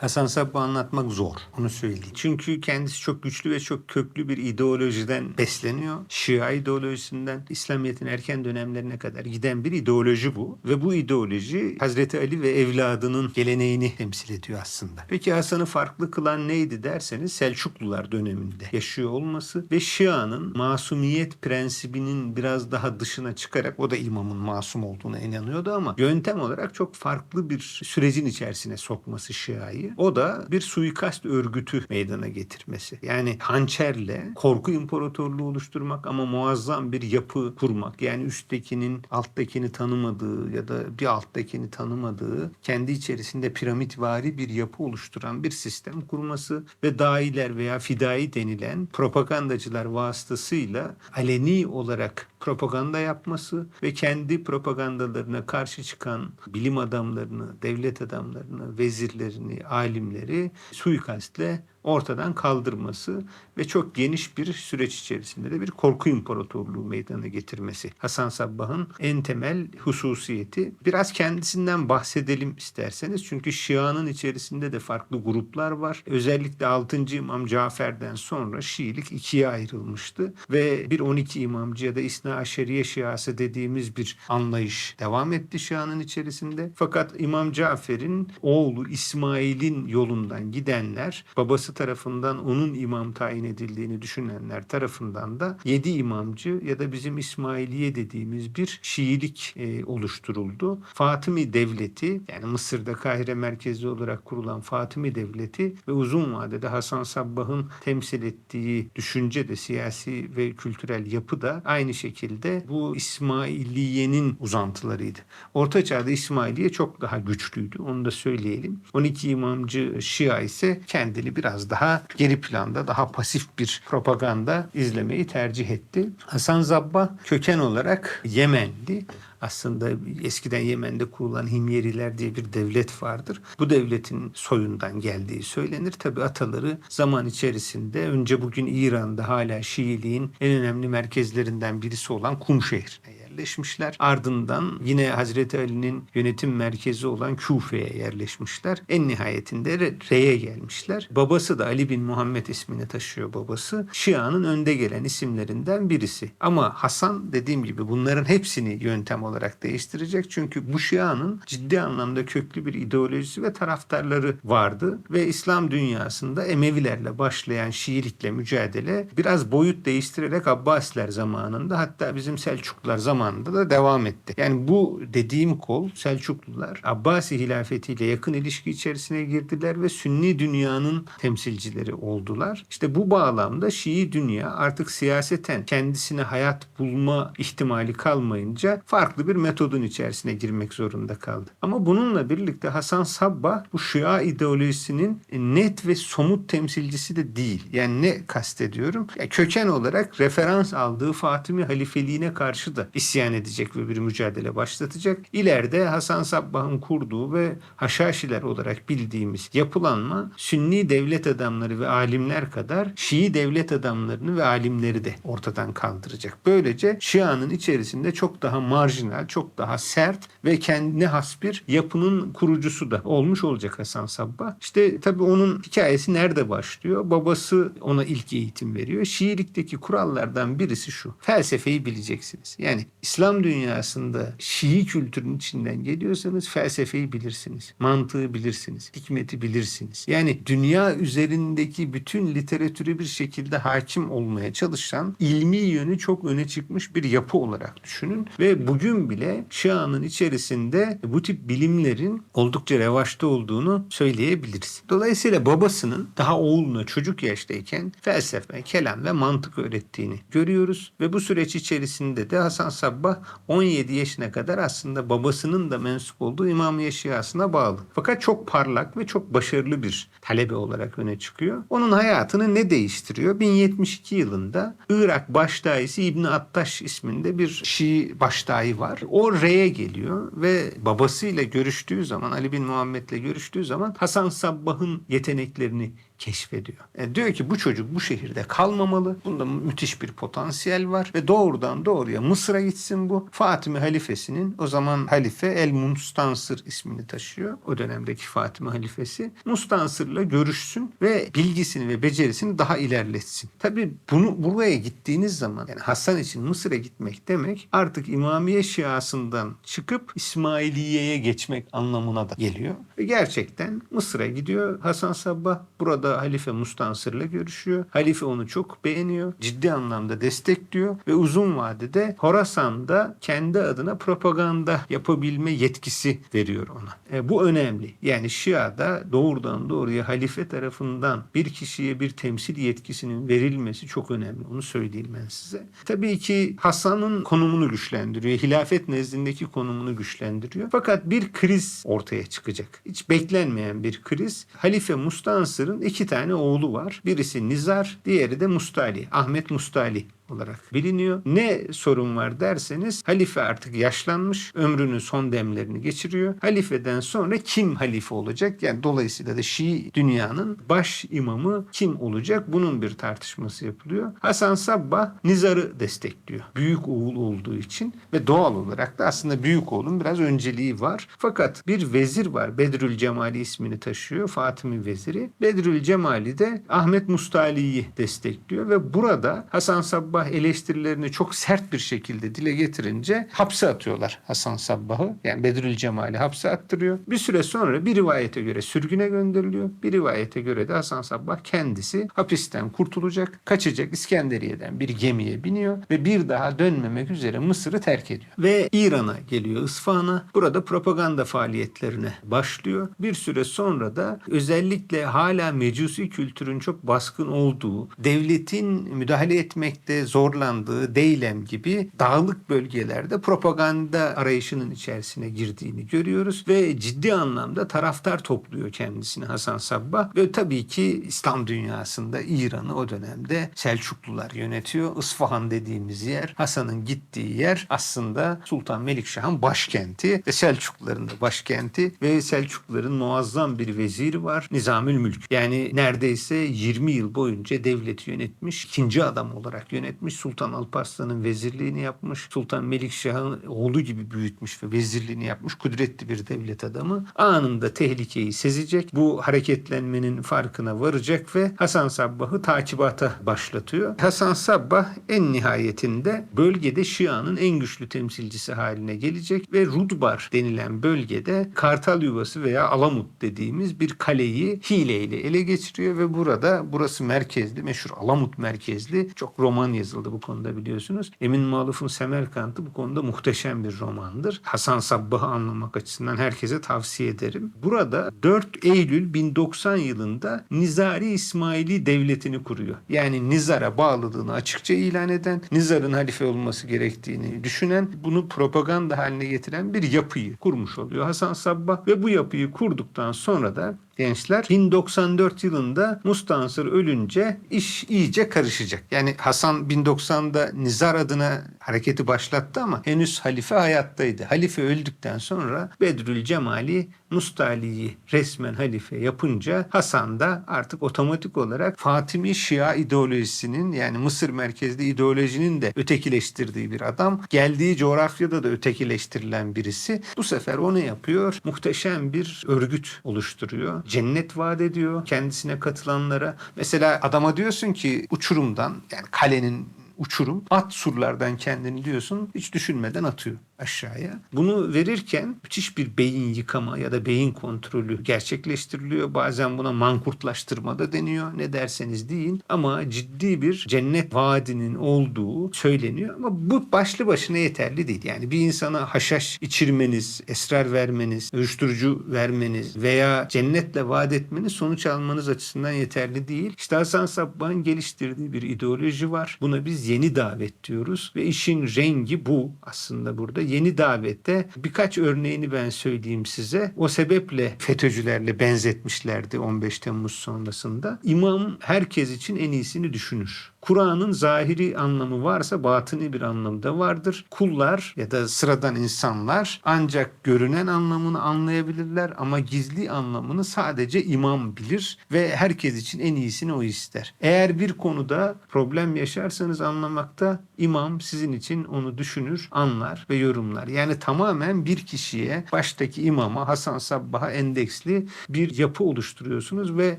Hasan Sabbah'ı anlatmak zor. Onu söyleyeyim. Çünkü kendisi çok güçlü ve çok köklü bir ideolojiden besleniyor. Şia ideolojisinden İslamiyet'in erken dönemlerine kadar giden bir ideoloji bu. Ve bu ideoloji Hazreti Ali ve evladının geleneğini temsil ediyor aslında. Peki Hasan'ı farklı kılan neydi derseniz Selçuklular döneminde yaşıyor olması ve Şia'nın masumiyet prensibinin biraz daha dışına çıkarak o da imamın masum olduğuna inanıyordu ama yöntem olarak çok farklı bir sürecin içerisine sokması Şia'yı. O da bir suikast örgütü meydana getirmesi. Yani hançerle korku imparatorluğu oluşturmak ama muazzam bir yapı kurmak. Yani üsttekinin alttakini tanımadığı ya da bir alttakini tanımadığı kendi içerisinde piramidvari bir yapı oluşturan bir sistem kurması ve dahiler veya fidai denilen propagandacılar vasıtasıyla aleni olarak propaganda yapması ve kendi propagandalarına karşı çıkan bilim adamlarını, devlet adamlarını, vezirlerini, alimleri suikastle ortadan kaldırması ve çok geniş bir süreç içerisinde de bir korku imparatorluğu meydana getirmesi. Hasan Sabbah'ın en temel hususiyeti. Biraz kendisinden bahsedelim isterseniz. Çünkü Şia'nın içerisinde de farklı gruplar var. Özellikle 6. İmam Cafer'den sonra Şiilik ikiye ayrılmıştı ve bir 12 imamcı ya da İsna Aşeriye Şiası dediğimiz bir anlayış devam etti Şia'nın içerisinde. Fakat İmam Cafer'in oğlu İsmail'in yolundan gidenler babası tarafından onun imam tayin edildiğini düşünenler tarafından da yedi imamcı ya da bizim İsmailiye dediğimiz bir Şiilik e, oluşturuldu. Fatımi Devleti yani Mısır'da Kahire merkezli olarak kurulan Fatımi Devleti ve uzun vadede Hasan Sabbah'ın temsil ettiği düşünce de siyasi ve kültürel yapı da aynı şekilde bu İsmailiye'nin uzantılarıydı. Orta Çağ'da İsmailiye çok daha güçlüydü. Onu da söyleyelim. 12 imamcı Şia ise kendini biraz daha geri planda, daha pasif bir propaganda izlemeyi tercih etti. Hasan Zabbah köken olarak Yemenli aslında eskiden Yemen'de kurulan Himyeriler diye bir devlet vardır. Bu devletin soyundan geldiği söylenir. Tabi ataları zaman içerisinde önce bugün İran'da hala Şiiliğin en önemli merkezlerinden birisi olan Kumşehir yerleşmişler. Ardından yine Hazreti Ali'nin yönetim merkezi olan Küfe'ye yerleşmişler. En nihayetinde Re- Re'ye gelmişler. Babası da Ali bin Muhammed ismini taşıyor babası. Şia'nın önde gelen isimlerinden birisi. Ama Hasan dediğim gibi bunların hepsini yöntem olarak değiştirecek. Çünkü bu Şia'nın ciddi anlamda köklü bir ideolojisi ve taraftarları vardı. Ve İslam dünyasında Emevilerle başlayan Şiilikle mücadele biraz boyut değiştirerek Abbasiler zamanında hatta bizim Selçuklular zamanında da devam etti. Yani bu dediğim kol Selçuklular Abbasi hilafetiyle yakın ilişki içerisine girdiler ve Sünni dünyanın temsilcileri oldular. İşte bu bağlamda Şii dünya artık siyaseten kendisine hayat bulma ihtimali kalmayınca farklı bir metodun içerisine girmek zorunda kaldı. Ama bununla birlikte Hasan Sabbah bu Şia ideolojisinin net ve somut temsilcisi de değil. Yani ne kastediyorum? Ya köken olarak referans aldığı Fatimi halifeliğine karşı da isyan edecek ve bir mücadele başlatacak. İleride Hasan Sabbah'ın kurduğu ve Haşhaşiler olarak bildiğimiz yapılanma Sünni devlet adamları ve alimler kadar Şii devlet adamlarını ve alimleri de ortadan kaldıracak. Böylece Şia'nın içerisinde çok daha marjinal, çok daha sert ve kendine has bir yapının kurucusu da olmuş olacak Hasan Sabbah. İşte tabii onun hikayesi nerede başlıyor? Babası ona ilk eğitim veriyor. Şiilikteki kurallardan birisi şu. Felsefeyi bileceksiniz. Yani İslam dünyasında Şii kültürün içinden geliyorsanız felsefeyi bilirsiniz. Mantığı bilirsiniz. Hikmeti bilirsiniz. Yani dünya üzerindeki bütün literatürü bir şekilde hakim olmaya çalışan ilmi yönü çok öne çıkmış bir yapı olarak düşünün. Ve bugün bile Şia'nın içerisinde bu tip bilimlerin oldukça revaçta olduğunu söyleyebiliriz. Dolayısıyla babasının daha oğluna çocuk yaştayken felsefe, kelam ve mantık öğrettiğini görüyoruz. Ve bu süreç içerisinde de Hasan Sabbah 17 yaşına kadar aslında babasının da mensup olduğu İmamiye Şiasına bağlı. Fakat çok parlak ve çok başarılı bir talebe olarak öne çıkıyor. Onun hayatını ne değiştiriyor? 1072 yılında Irak başdağisi İbni Attaş isminde bir Şii başdağı var. O Re'ye geliyor ve babasıyla görüştüğü zaman Ali bin Muhammed'le görüştüğü zaman Hasan Sabbah'ın yeteneklerini keşfediyor. E, diyor ki bu çocuk bu şehirde kalmamalı. Bunda müthiş bir potansiyel var ve doğrudan doğruya Mısır'a gitsin bu. Fatime halifesinin o zaman halife El Mustansır ismini taşıyor. O dönemdeki Fatime halifesi. Mustansır'la görüşsün ve bilgisini ve becerisini daha ilerletsin. Tabii bunu buraya gittiğiniz zaman yani Hasan için Mısır'a gitmek demek artık İmamiye Şiasından çıkıp İsmailiye'ye geçmek anlamına da geliyor. Ve gerçekten Mısır'a gidiyor Hasan Sabbah. Burada Halife Mustansır'la görüşüyor. Halife onu çok beğeniyor. Ciddi anlamda destekliyor ve uzun vadede Horasan'da kendi adına propaganda yapabilme yetkisi veriyor ona. E, bu önemli. Yani Şia'da doğrudan doğruya halife tarafından bir kişiye bir temsil yetkisinin verilmesi çok önemli. Onu söyleyeyim ben size. Tabii ki Hasan'ın konumunu güçlendiriyor. Hilafet nezdindeki konumunu güçlendiriyor. Fakat bir kriz ortaya çıkacak. Hiç beklenmeyen bir kriz. Halife Mustansır'ın iki tane oğlu var. Birisi Nizar, diğeri de Mustali. Ahmet Mustali olarak biliniyor. Ne sorun var derseniz halife artık yaşlanmış, ömrünün son demlerini geçiriyor. Halifeden sonra kim halife olacak? Yani dolayısıyla da Şii dünyanın baş imamı kim olacak? Bunun bir tartışması yapılıyor. Hasan Sabbah Nizar'ı destekliyor. Büyük oğul olduğu için ve doğal olarak da aslında büyük oğlun biraz önceliği var. Fakat bir vezir var. Bedrül Cemali ismini taşıyor. Fatimi veziri. Bedrül Cemali de Ahmet Mustali'yi destekliyor ve burada Hasan Sabbah eleştirilerini çok sert bir şekilde dile getirince hapse atıyorlar Hasan Sabbah'ı. Yani Bedrül Cemal'i hapse attırıyor. Bir süre sonra bir rivayete göre sürgüne gönderiliyor. Bir rivayete göre de Hasan Sabbah kendisi hapisten kurtulacak, kaçacak İskenderiye'den bir gemiye biniyor ve bir daha dönmemek üzere Mısır'ı terk ediyor. Ve İran'a geliyor İsfahan'a. Burada propaganda faaliyetlerine başlıyor. Bir süre sonra da özellikle hala mecusi kültürün çok baskın olduğu, devletin müdahale etmekte zorlandığı Deylem gibi dağlık bölgelerde propaganda arayışının içerisine girdiğini görüyoruz ve ciddi anlamda taraftar topluyor kendisini Hasan Sabbah ve tabii ki İslam dünyasında İran'ı o dönemde Selçuklular yönetiyor. Isfahan dediğimiz yer Hasan'ın gittiği yer aslında Sultan Melikşah'ın başkenti ve Selçukluların da başkenti ve Selçukluların muazzam bir veziri var. Nizamül Mülk. Yani neredeyse 20 yıl boyunca devleti yönetmiş, ikinci adam olarak yönetmiş. Sultan Alparslan'ın vezirliğini yapmış. Sultan Melikşah'ın oğlu gibi büyütmüş ve vezirliğini yapmış. Kudretli bir devlet adamı. Anında tehlikeyi sezecek. Bu hareketlenmenin farkına varacak ve Hasan Sabbah'ı takibata başlatıyor. Hasan Sabbah en nihayetinde bölgede Şia'nın en güçlü temsilcisi haline gelecek ve Rudbar denilen bölgede Kartal Yuvası veya Alamut dediğimiz bir kaleyi hileyle ele geçiriyor ve burada burası merkezli, meşhur Alamut merkezli çok roman yazıldı bu konuda biliyorsunuz. Emin Maluf'un Semerkant'ı bu konuda muhteşem bir romandır. Hasan Sabbah'ı anlamak açısından herkese tavsiye ederim. Burada 4 Eylül 1090 yılında Nizari İsmaili devletini kuruyor. Yani Nizar'a bağlılığını açıkça ilan eden, Nizar'ın halife olması gerektiğini düşünen, bunu propaganda haline getiren bir yapıyı kurmuş oluyor Hasan Sabbah ve bu yapıyı kurduktan sonra da gençler 1094 yılında Mustansır ölünce iş iyice karışacak. Yani Hasan 1090'da Nizar adına hareketi başlattı ama henüz halife hayattaydı. Halife öldükten sonra Bedrül Cemali Mustali'yi resmen halife yapınca Hasan da artık otomatik olarak Fatimi Şia ideolojisinin yani Mısır merkezli ideolojinin de ötekileştirdiği bir adam. Geldiği coğrafyada da ötekileştirilen birisi. Bu sefer onu yapıyor. Muhteşem bir örgüt oluşturuyor. Cennet vaat ediyor kendisine katılanlara. Mesela adama diyorsun ki uçurumdan yani kalenin uçurum at surlardan kendini diyorsun hiç düşünmeden atıyor aşağıya. Bunu verirken müthiş bir beyin yıkama ya da beyin kontrolü gerçekleştiriliyor. Bazen buna mankurtlaştırma da deniyor. Ne derseniz deyin. Ama ciddi bir cennet vaadinin olduğu söyleniyor. Ama bu başlı başına yeterli değil. Yani bir insana haşhaş içirmeniz, esrar vermeniz, uyuşturucu vermeniz veya cennetle vaat etmeniz sonuç almanız açısından yeterli değil. İşte Hasan Sabbah'ın geliştirdiği bir ideoloji var. Buna biz yeni davet diyoruz ve işin rengi bu aslında burada yeni davette birkaç örneğini ben söyleyeyim size. O sebeple FETÖ'cülerle benzetmişlerdi 15 Temmuz sonrasında. İmam herkes için en iyisini düşünür Kur'an'ın zahiri anlamı varsa batını bir anlamı da vardır. Kullar ya da sıradan insanlar ancak görünen anlamını anlayabilirler ama gizli anlamını sadece imam bilir ve herkes için en iyisini o ister. Eğer bir konuda problem yaşarsanız anlamakta imam sizin için onu düşünür, anlar ve yorumlar. Yani tamamen bir kişiye baştaki imama Hasan Sabbah'a endeksli bir yapı oluşturuyorsunuz ve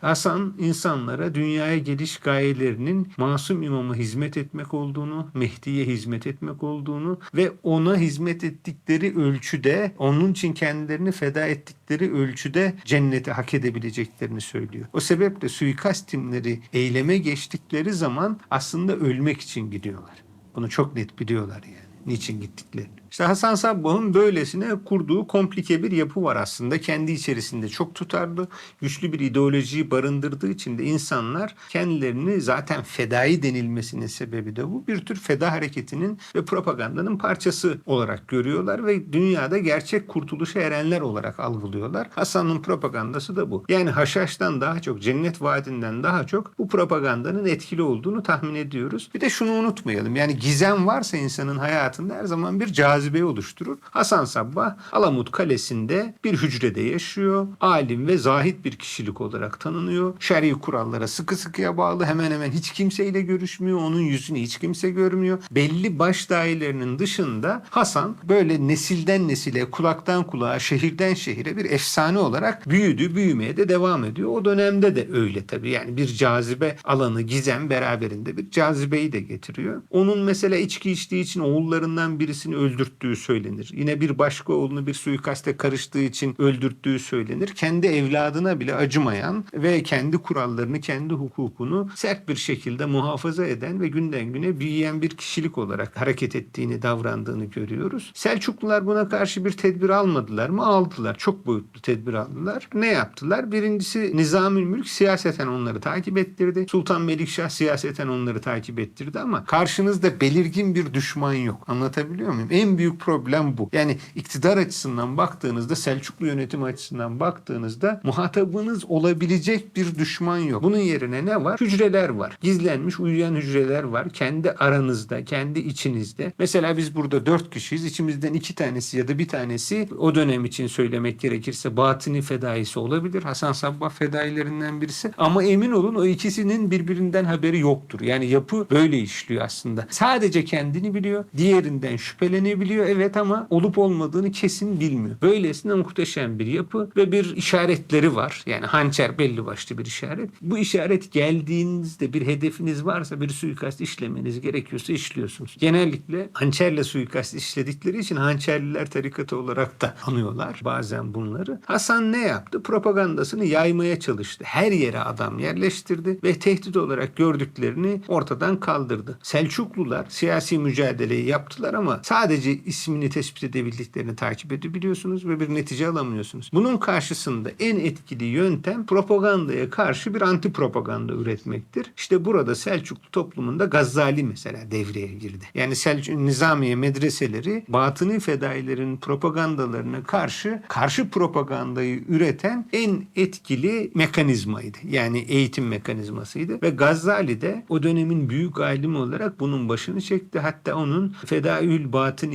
Hasan insanlara dünyaya geliş gayelerinin masum imama hizmet etmek olduğunu, Mehdi'ye hizmet etmek olduğunu ve ona hizmet ettikleri ölçüde onun için kendilerini feda ettikleri ölçüde cenneti hak edebileceklerini söylüyor. O sebeple suikast timleri eyleme geçtikleri zaman aslında ölmek için gidiyorlar. Bunu çok net biliyorlar yani. Niçin gittiklerini. İşte Hasan Sabbah'ın böylesine kurduğu komplike bir yapı var aslında. Kendi içerisinde çok tutarlı, güçlü bir ideolojiyi barındırdığı için de insanlar kendilerini zaten fedai denilmesinin sebebi de bu. Bir tür feda hareketinin ve propagandanın parçası olarak görüyorlar ve dünyada gerçek kurtuluşa erenler olarak algılıyorlar. Hasan'ın propagandası da bu. Yani haşhaştan daha çok, cennet vaadinden daha çok bu propagandanın etkili olduğunu tahmin ediyoruz. Bir de şunu unutmayalım. Yani gizem varsa insanın hayatında her zaman bir cazibe oluşturur. Hasan Sabbah Alamut Kalesi'nde bir hücrede yaşıyor. Alim ve zahit bir kişilik olarak tanınıyor. Şer'i kurallara sıkı sıkıya bağlı. Hemen hemen hiç kimseyle görüşmüyor. Onun yüzünü hiç kimse görmüyor. Belli baş dahilerinin dışında Hasan böyle nesilden nesile, kulaktan kulağa, şehirden şehire bir efsane olarak büyüdü, büyümeye de devam ediyor. O dönemde de öyle tabii. Yani bir cazibe alanı, gizem beraberinde bir cazibeyi de getiriyor. Onun mesela içki içtiği için oğullarından birisini öldürttüğü söylenir. Yine bir başka oğlunu bir suikaste karıştığı için öldürttüğü söylenir. Kendi evladına bile acımayan ve kendi kurallarını, kendi hukukunu sert bir şekilde muhafaza eden ve günden güne büyüyen bir kişilik olarak hareket ettiğini, davrandığını görüyoruz. Selçuklular buna karşı bir tedbir almadılar mı? Aldılar. Çok boyutlu tedbir aldılar. Ne yaptılar? Birincisi Nizamül Mülk siyaseten onları takip ettirdi. Sultan Melikşah siyaseten onları takip ettirdi ama karşınızda belirgin bir düşman yok. Anlatabiliyor muyum? En büyük problem bu. Yani iktidar açısından baktığınızda, Selçuklu yönetim açısından baktığınızda muhatabınız olabilecek bir düşman yok. Bunun yerine ne var? Hücreler var. Gizlenmiş uyuyan hücreler var. Kendi aranızda, kendi içinizde. Mesela biz burada dört kişiyiz. İçimizden iki tanesi ya da bir tanesi o dönem için söylemek gerekirse batini fedaisi olabilir. Hasan Sabbah fedailerinden birisi. Ama emin olun o ikisinin birbirinden haberi yoktur. Yani yapı böyle işliyor aslında. Sadece kendini biliyor. Diğerinden şüphelenebiliyor. Evet ama olup olmadığını kesin bilmiyor. Böylesine muhteşem bir yapı ve bir işaretleri var. Yani hançer belli başlı bir işaret. Bu işaret geldiğinizde bir hedefiniz varsa bir suikast işlemeniz gerekiyorsa işliyorsunuz. Genellikle hançerle suikast işledikleri için hançerliler tarikatı olarak da anıyorlar bazen bunları. Hasan ne yaptı? Propagandasını yaymaya çalıştı. Her yere adam yerleştirdi ve tehdit olarak gördüklerini ortadan kaldırdı. Selçuklular siyasi mücadeleyi yaptılar ama sadece ismini tespit edebildiklerini takip edebiliyorsunuz ve bir netice alamıyorsunuz. Bunun karşısında en etkili yöntem propagandaya karşı bir anti propaganda üretmektir. İşte burada Selçuklu toplumunda Gazzali mesela devreye girdi. Yani Selçuk Nizamiye medreseleri batıni fedailerin propagandalarına karşı karşı propagandayı üreten en etkili mekanizmaydı. Yani eğitim mekanizmasıydı ve Gazzali de o dönemin büyük alimi olarak bunun başını çekti. Hatta onun Fedaül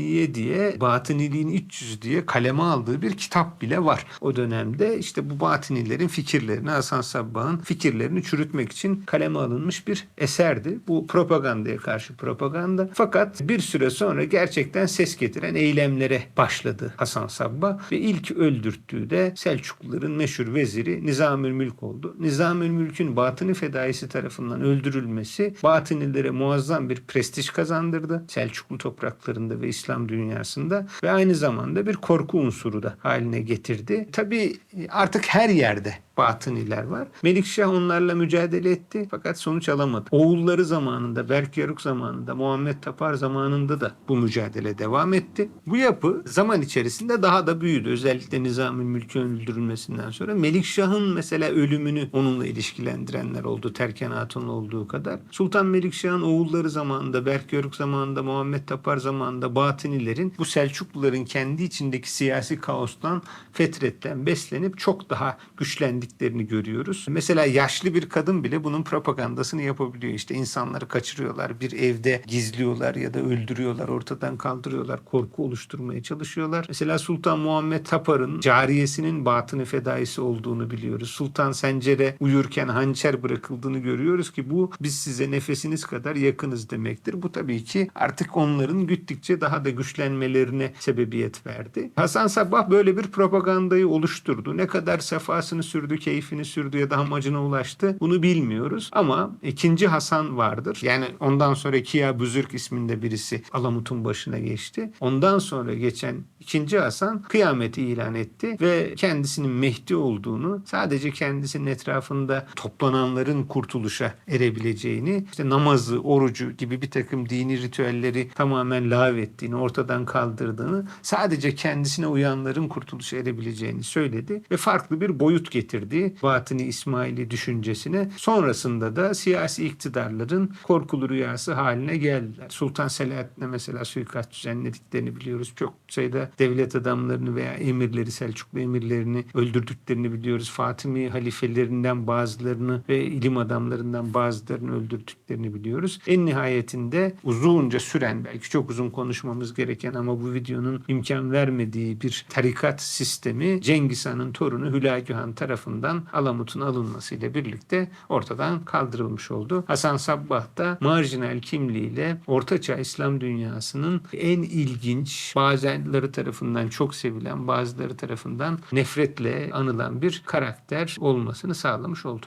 Batıniye diye Batıniliğin iç yüzü diye kaleme aldığı bir kitap bile var. O dönemde işte bu batınilerin fikirlerini Hasan Sabbah'ın fikirlerini çürütmek için kaleme alınmış bir eserdi. Bu propagandaya karşı propaganda. Fakat bir süre sonra gerçekten ses getiren eylemlere başladı Hasan Sabbah ve ilk öldürttüğü de Selçukluların meşhur veziri Nizamül Mülk oldu. Nizamül Mülk'ün batıni fedaisi tarafından öldürülmesi batınilere muazzam bir prestij kazandırdı. Selçuklu topraklarında ve İslam dünyasında ve aynı zamanda bir korku unsuru da haline getirdi. Tabii artık her yerde batıniler var. Melikşah onlarla mücadele etti fakat sonuç alamadı. Oğulları zamanında, Berkyaruk zamanında, Muhammed Tapar zamanında da bu mücadele devam etti. Bu yapı zaman içerisinde daha da büyüdü. Özellikle Nizamül Mülk'ün öldürülmesinden sonra Melikşah'ın mesela ölümünü onunla ilişkilendirenler oldu. Terken Hatun'un olduğu kadar. Sultan Melikşah'ın oğulları zamanında, Berkyaruk zamanında, Muhammed Tapar zamanında Batınilerin bu Selçukluların kendi içindeki siyasi kaostan, fetretten beslenip çok daha güçlendik söylediklerini görüyoruz. Mesela yaşlı bir kadın bile bunun propagandasını yapabiliyor. İşte insanları kaçırıyorlar, bir evde gizliyorlar ya da öldürüyorlar, ortadan kaldırıyorlar, korku oluşturmaya çalışıyorlar. Mesela Sultan Muhammed Tapar'ın cariyesinin batını fedaisi olduğunu biliyoruz. Sultan Sencer'e uyurken hançer bırakıldığını görüyoruz ki bu biz size nefesiniz kadar yakınız demektir. Bu tabii ki artık onların güttükçe daha da güçlenmelerine sebebiyet verdi. Hasan Sabbah böyle bir propagandayı oluşturdu. Ne kadar sefasını sürdü, keyfini sürdü ya da amacına ulaştı bunu bilmiyoruz. Ama ikinci Hasan vardır. Yani ondan sonra Kiya Büzürk isminde birisi Alamut'un başına geçti. Ondan sonra geçen ikinci Hasan kıyameti ilan etti ve kendisinin Mehdi olduğunu sadece kendisinin etrafında toplananların kurtuluşa erebileceğini işte namazı, orucu gibi bir takım dini ritüelleri tamamen lağvettiğini, ortadan kaldırdığını sadece kendisine uyanların kurtuluşa erebileceğini söyledi ve farklı bir boyut getirdi Batıni İsmaili düşüncesine. Sonrasında da siyasi iktidarların korkulu rüyası haline geldiler. Sultan Selahattin'e mesela suikast düzenlediklerini biliyoruz. Çok sayıda devlet adamlarını veya emirleri, Selçuklu emirlerini öldürdüklerini biliyoruz. Fatimi halifelerinden bazılarını ve ilim adamlarından bazılarını öldürdüklerini biliyoruz. En nihayetinde uzunca süren belki çok uzun konuşmamız gereken ama bu videonun imkan vermediği bir tarikat sistemi Cengiz Han'ın torunu Hülagü Han tarafından Alamut'un alınmasıyla birlikte ortadan kaldırılmış oldu. Hasan Sabbah da marjinal kimliğiyle Ortaçağ İslam dünyasının en ilginç, bazıları tarafından çok sevilen, bazıları tarafından nefretle anılan bir karakter olmasını sağlamış oldu.